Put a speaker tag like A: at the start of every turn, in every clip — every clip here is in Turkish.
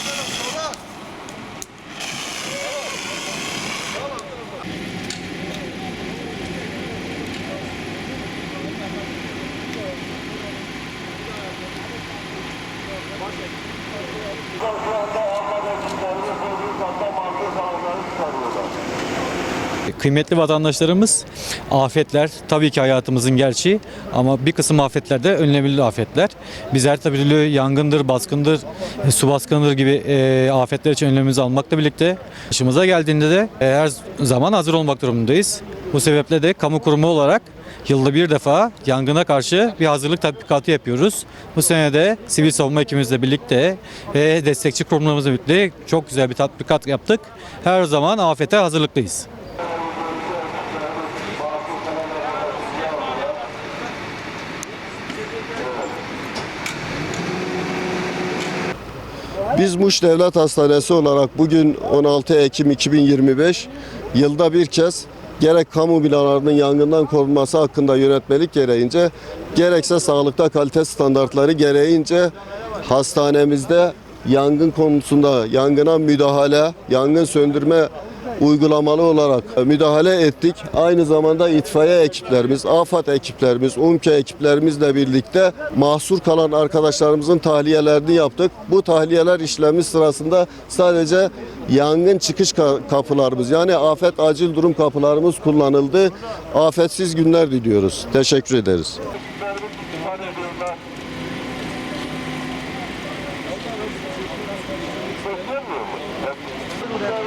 A: Thank you. Kıymetli vatandaşlarımız afetler tabii ki hayatımızın gerçeği ama bir kısım afetler de önlenebilir afetler. Biz her türlü yangındır, baskındır, e, su baskınıdır gibi e, afetler için önlemimizi almakla birlikte başımıza geldiğinde de e, her zaman hazır olmak durumundayız. Bu sebeple de kamu kurumu olarak yılda bir defa yangına karşı bir hazırlık tatbikatı yapıyoruz. Bu sene de sivil savunma ekibimizle birlikte ve destekçi kurumlarımızla birlikte çok güzel bir tatbikat yaptık. Her zaman afete hazırlıklıyız.
B: Biz Muş Devlet Hastanesi olarak bugün 16 Ekim 2025 yılda bir kez gerek kamu binalarının yangından korunması hakkında yönetmelik gereğince gerekse sağlıkta kalite standartları gereğince hastanemizde yangın konusunda yangına müdahale, yangın söndürme uygulamalı olarak müdahale ettik. Aynı zamanda itfaiye ekiplerimiz, AFAD ekiplerimiz, UMKE ekiplerimizle birlikte mahsur kalan arkadaşlarımızın tahliyelerini yaptık. Bu tahliyeler işlemi sırasında sadece yangın çıkış ka- kapılarımız yani afet acil durum kapılarımız kullanıldı. Afetsiz günler diliyoruz. Teşekkür ederiz.
C: ifade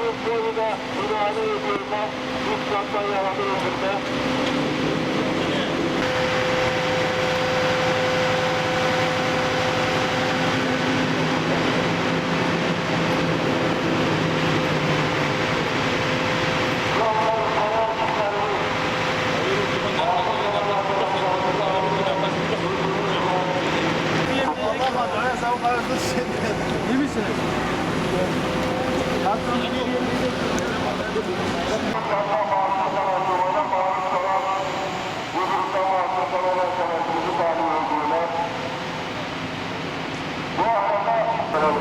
C: müdahale ediyorsa mutlaka yaralanırsa Değil misiniz? Hatta bir yerinde Um,